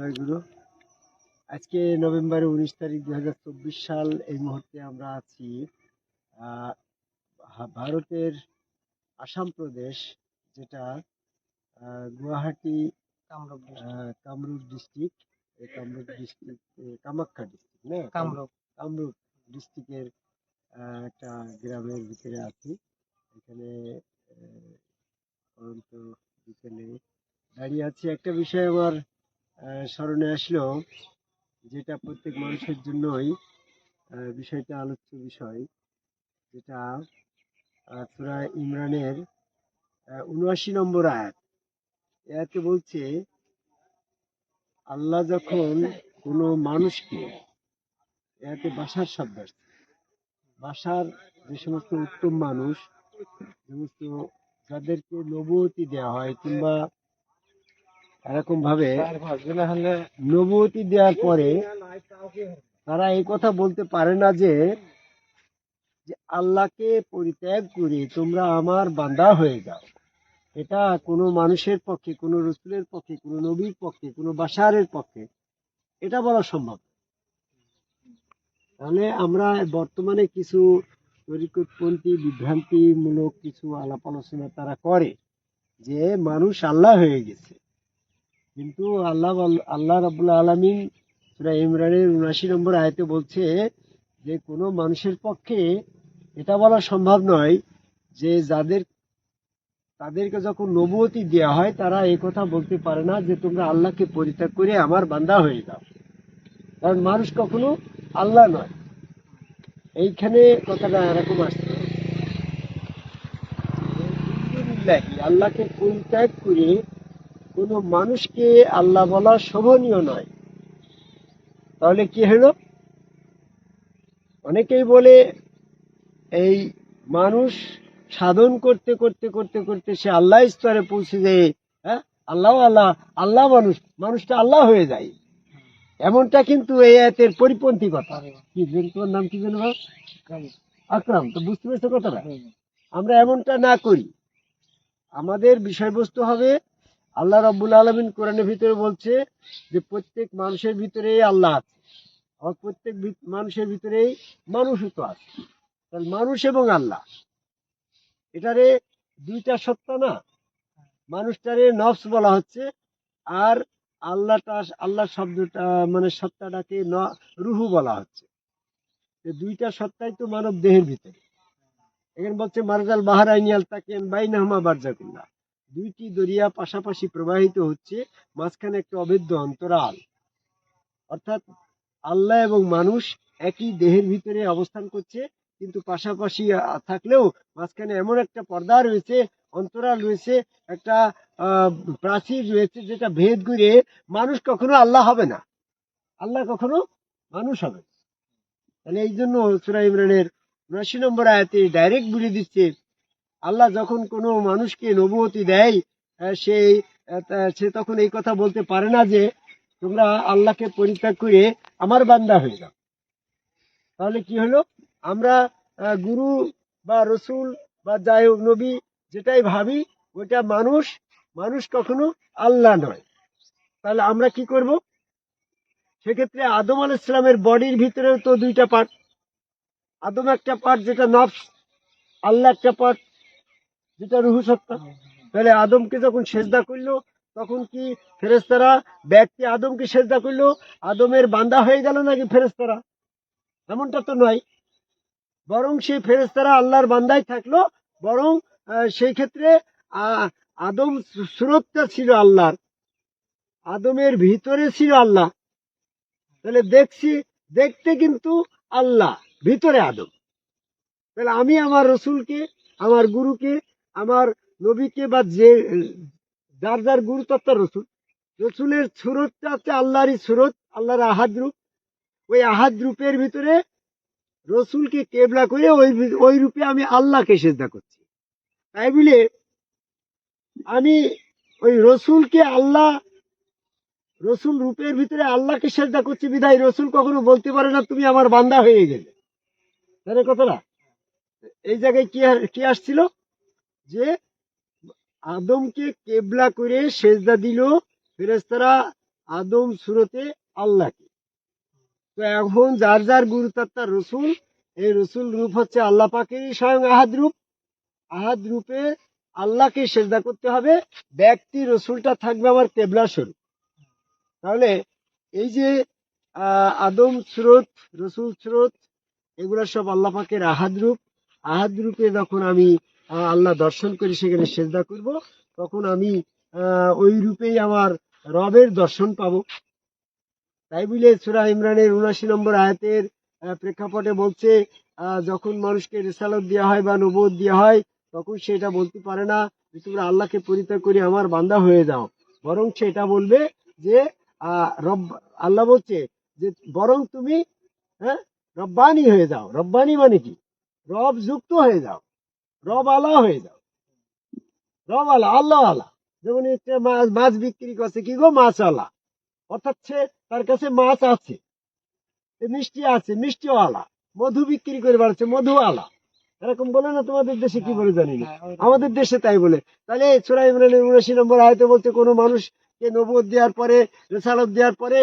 জয়গুরু। আজকে নভেম্বর উনিশ তারিখ দুই হাজার চব্বিশ সাল এই মুহূর্তে আমরা আছি ভারতের আসাম প্রদেশ যেটা গুয়াহাটি কামরূপ কামরূপ ডিস্ট্রিক্ট এই কামরূপ ডিস্ট্রিক্ট কামাখ্যা ডিস্ট্রিক্ট না? কামরূপ। কামরূপ ডিস্ট্রিক্টের একটা গ্রামের ভিতরে আছি। এখানে বিকেলে দাঁড়িয়ে আছি। একটা বিষয় আমার স্মরণে আসলো যেটা প্রত্যেক মানুষের জন্যই বিষয়টা আলোচ্য বিষয়, যেটা সূরা ইমরানের উনআশি নম্বর আয়াত। এতে বলছে, আল্লাহ যখন কোনো মানুষকে এতে বাসার শব্দ বাসার যে সমস্ত উত্তম মানুষ সমস্ত যাদেরকে নবুয়তি দেওয়া হয় কিংবা এরকম ভাবে নবুয়তি দেওয়ার পরে তারা এই কথা বলতে পারে না যে যে আল্লাহকে পরিত্যাগ করে তোমরা আমার বান্দা হয়ে যাও। এটা কোনো মানুষের পক্ষে, কোনো রসুলের পক্ষে, কোনো নবীর পক্ষে, কোনো বাসারের পক্ষে এটা বলা সম্ভব তাহলে আমরা বর্তমানে কিছু তরিকতপন্থী বিভ্রান্তিমূলক কিছু আলাপ আলোচনা তারা করে যে, মানুষ আল্লাহ হয়ে গেছে। কিন্তু আল্লাহ আল্লাহ রাবুল্লাহ আলমিন সুরা ইমরানের উনাশি নম্বর আয়তে বলছে যে, কোনো মানুষের পক্ষে এটা বলা সম্ভব নয় যে, যাদের, তাদেরকে যখন নবুয়তি দেওয়া হয়, তারা এই কথা বলতে পারে না যে, তোমরা আল্লাহকে পরিত্যাগ করে আমার বান্দা হয়ে যাও। কারণ মানুষ কখনো আল্লাহ নয়। এইখানে কথাটা এরকম আসছে। আল্লাহকে পরিত্যাগ করে কোনো মানুষকে আল্লাহ বলা শোভনীয় নয়। তাহলে কি হলো? অনেকেই বলে এই মানুষ সাধন করতে করতে করতে করতে সে আল্লাহ স্তরে পৌঁছে যায় হ্যাঁ? আল্লাহ আল্লাহ আল্লাহ মানুষ মানুষটা আল্লাহ হয়ে যায়। এমনটা কিন্তু এই আয়াতের পরিপন্থী কথা। কি যেন তোমার নাম কি যেন ভাই? আকরাম। তো বুঝতে পেরেছ কথাটা? আমরা এমনটা না করি। আমাদের বিষয়বস্তু হবে আল্লাহ রাব্বুল আলমিন কোরআনের ভিতরে বলছে যে প্রত্যেক মানুষের ভিতরেই আল্লাহ আছে। আর প্রত্যেক মানুষের ভিতরেই মানুষত্ব আছে। তাহলে মানুষ এবং আল্লাহ, এটারে দুইটা সত্তা না? মানুষটারে নফস বলা হচ্ছে আর আল্লাহটা আল্লাহ শব্দটা মানে সত্তাটাকে রুহু বলা হচ্ছে। দুইটা সত্তাই তো মানব দেহের ভিতরে। এখানে বলছে, মারজাল বাহারাইনিয়াল তাকে বাইনাহমা বারজাকুল্লাহ। দুইটি দরিয়া পাশাপাশি প্রবাহিত হচ্ছে, মাঝখানে একটা অবেদ্য অন্তরাল। অর্থাৎ আল্লাহ এবং মানুষ একই দেহের ভিতরে অবস্থান করছে, কিন্তু পাশাপাশি থাকলেও মাঝখানে এমন একটা পর্দা রয়েছে, অন্তরাল রয়েছে, একটা প্রাচীর রয়েছে যেটা ভেদ করে মানুষ কখনো আল্লাহ হবে না। আল্লাহ কখনো মানুষ হবে তাহলে এই জন্য সুরা ইমরানের উনাশি নম্বর আয়াতে ডাইরেক্ট বলে দিচ্ছে আল্লাহ যখন কোনো মানুষকে নবুয়তি দেয় সেই সে তখন এই কথা বলতে পারে না যে, তোমরা আল্লাহকে পরিত্যাগ করে আমার বান্দা হয়ে যাও। তাহলে কি হলো? আমরা গুরু বা রসুল বা যাই নবী, যেটাই ভাবি ওটা মানুষ মানুষ কখনো আল্লাহ নয়। তাহলে আমরা কি করব? সেক্ষেত্রে আদম আল ইসলামের বডির ভিতরেও তো দুইটা পার্ট আদম একটা পার্ট যেটা নফস, আল্লাহ একটা পার্ট যেটা রুহু সত্তা তাহলে আদমকে যখন সেজদা করল তখন কি ফেরেস্তারা ব্যক্তি আদমকে সেজদা করল? আদমের বান্দা হয়ে গেল নাকি ফেরেস্তারা এমনটা তো নয়। বরং সেই ফেরেস্তারা আল্লাহর বান্দায় থাকল বরং সেই ক্ষেত্রে আদম সুরতটা ছিল আল্লাহর। আদমের ভিতরে ছিল আল্লাহ। তাহলে দেখছি দেখতে কিন্তু আল্লাহ ভিতরে আদম। তাহলে আমি আমার রসুলকে আমার গুরুকে আমার নবীকে বা যে, যার যার গুরু তত্ত্ব রসুল, রসুলের সুরতটা হচ্ছে আল্লাহরই সুরত, আল্লাহর আহাদ রূপ। ওই আহাদ রূপের ভিতরে রসুলকে কেবলা করে ওই ওই রূপে আমি আল্লাহকে সেজদা করছি। তাই বলে আমি ওই রসুলকে আল্লাহ, রসুল রূপের ভিতরে আল্লাহকে সেজদা করছি বিধায় রসুল কখনো বলতে পারে না, তুমি আমার বান্দা হয়ে গেলে। তাহলে কথাটা, এই জায়গায় কি কি আসছিল? যে আদমকে কেবলা করে সেজদা দিল ফেরেস্তারা আদম সুরতে আল্লাহকে। তো এখন যার যার গুরুতত্ত্বা রসুল, এই রসুল রূপ হচ্ছে আল্লাহ পাকেরই স্বয়ং আহাদ রূপ। আহাদ রূপে আল্লাহকে সেজদা করতে হবে, ব্যক্তি রসুলটা থাকবে আমার কেবলা স্বরূপ। তাহলে এই যে আদম স্রোত, রসুল স্রোত, এগুলো সব আল্লাহ পাকের আহাদ রূপ। আহাদ রূপে যখন আমি আল্লাহ দর্শন করি সেখানে সেজদা করব। তখন আমি ওই রূপেই আমার রবের দর্শন পাবো। তাই বলে সুরা ইমরানের উনাশি নম্বর আয়াতের প্রেক্ষাপটে বলছে যখন মানুষকে রেসালত দেওয়া হয় বা নবোধ দেওয়া হয়, তখন সেটা বলতে পারে না যে, তোমরা আল্লাহকে পরিত্যাগ করে আমার বান্দা হয়ে যাও। বরং সেটা বলবে যে রব, আল্লাহ বলছে যে, বরং তুমি হ্যাঁ রব্বানি হয়ে যাও। রব্বানি মানে কি? রব যুক্ত হয়ে যাও। রব আলা হয়ে যাও। রব আলা আল্লাহ আলা। যেমন মাছ মাছ বিক্রি করছে কি গো মাছ আলা? অর্থাৎ সে তার কাছে মাছ আছে মিষ্টি আছে মিষ্টিওয়ালা মধু বিক্রি করে বেড়াচ্ছে মধু আলা। এরকম বলে না তোমাদের দেশে কি বলে জানি না? আমাদের দেশে তাই বলে। তাহলে সুরা ইমরানের উনাশি নম্বর আয়তে বলতে কোনো মানুষকে নবদ দেওয়ার পরে রেসালত দেওয়ার পরে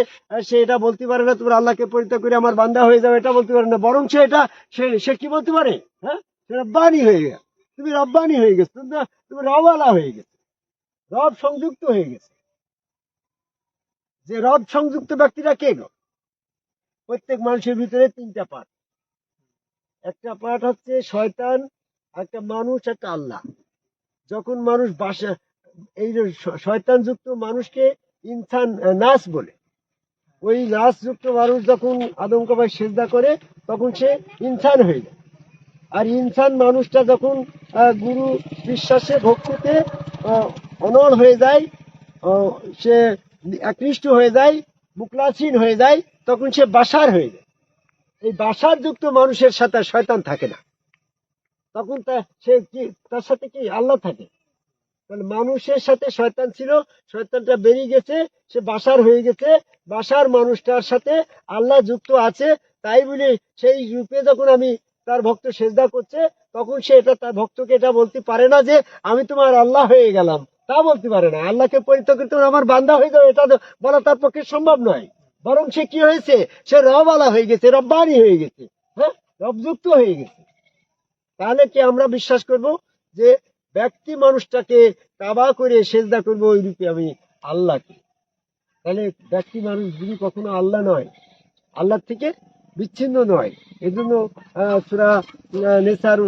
সে এটা বলতে পারে না তোমরা আল্লাহকে পরিত্যাগ করে আমার বান্দা হয়ে যাবে এটা বলতে পারে না। বরং সে এটা সে সে কি বলতে পারে? হ্যাঁ? সেটা রব্বানি হয়ে গেছে। তুমি রব্বানি হয়ে গেছো তুমি তুমি রবালা হয়ে গেছে, রব সংযুক্ত হয়ে গেছে। যে রব সংযুক্ত ব্যক্তিরা কে গো? প্রত্যেক মানুষের ভিতরে তিনটা পার্ট একটা পার্ট হচ্ছে শয়তান, একটা মানুষ, একটা আল্লাহ। যখন মানুষ বাসা, এই যে শ- শয়তানযুক্ত মানুষকে ইনসান নাস বলে, ওই নাস যুক্ত মানুষ যখন আদম কাবায় সেজদা করে, তখন সে ইনসান হয়ে যায়। আর ইনসান মানুষটা যখন গুরু বিশ্বাসে ভক্তিতে অনড় হয়ে যায় সে আকৃষ্ট হয়ে যায় মুকলাসীন হয়ে যায়, তখন সে বাসার হয়ে যায়। এই বাসার যুক্ত মানুষের সাথে শয়তান থাকে না। তখন তা, সে কি, তার সাথে কি আল্লাহ থাকে? তাহলে মানুষের সাথে শয়তান ছিল, শয়তানটা বেরিয়ে গেছে, সে বাসার হয়ে গেছে, বাসার মানুষটার সাথে আল্লাহ যুক্ত আছে, তাই বলে সেই রূপে যখন আমি তার ভক্ত সেজদা করছে তখন সে এটা তার ভক্তকে এটা বলতে পারে না যে আমি তোমার আল্লাহ হয়ে গেলাম। তা বলতে পারে না। আল্লাহকে পরিত্যাগ তুমি আমার বান্দা হয়ে যাও এটা বলা তার পক্ষে সম্ভব নয়। বরং সে কি হয়েছে? সে রবালা হয়ে গেছে, রব্বানি হয়ে গেছে হ্যাঁ? রবযুক্ত হয়ে গেছে। তাহলে কি আমরা বিশ্বাস করব যে ব্যক্তি মানুষটাকে কাবা করে সেজদা করব ওই রূপে আমি আল্লাহকে? তাহলে ব্যক্তি মানুষ যদি কখনো আল্লাহ নয় আল্লাহ থেকে বিচ্ছিন্ন নয় এই জন্য সুরা নেসার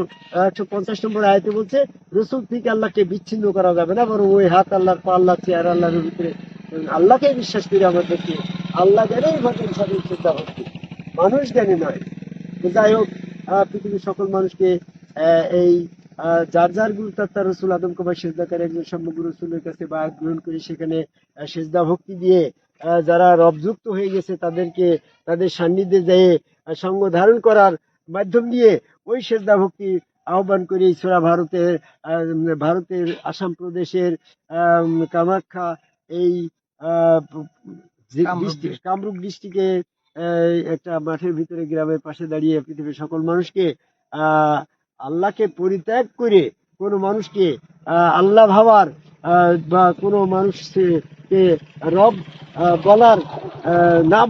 একশো পঞ্চাশ নম্বর আয়তে বলছে, রসুল থেকে আল্লাহকে বিচ্ছিন্ন করা যাবে না, বরং ওই হাত আল্লাহর পা আল্লাহ চেয়ার আল্লাহর ভিতরে আল্লাহকে বিশ্বাস করি আমাদেরকে আল্লাহ জ্ঞানেই ঘটেন সঠিক চিন্তা হচ্ছে মানুষ জ্ঞানী নয়। যাই হোক পৃথিবীর সকল মানুষকে এই যার যার গুরু তার রসুল আদম কুমার সেজদাকার একজন সম্মুখ রসুলের কাছে বা গ্রহণ করে সেখানে সেজদা ভক্তি দিয়ে যারা রবযুক্ত হয়ে গেছে তাদেরকে তাদের সান্নিধ্যে যেয়ে সঙ্গ ধারণ করার মাধ্যম দিয়ে ওই সেজদা ভক্তি আহ্বান করে ইসরা ভারতের ভারতের আসাম প্রদেশের কামাখ্যা এই কামরূপ ডিস্ট্রিক্ট একটা মাঠের ভিতরে গ্রামের পাশে দাঁড়িয়ে পৃথিবীর সকল মানুষকে আহ আল্লাহকে পরিত্যাগ করে কোনো মানুষকে আল্লাহ ভাবার বা কোনো মানুষকে রব বলার না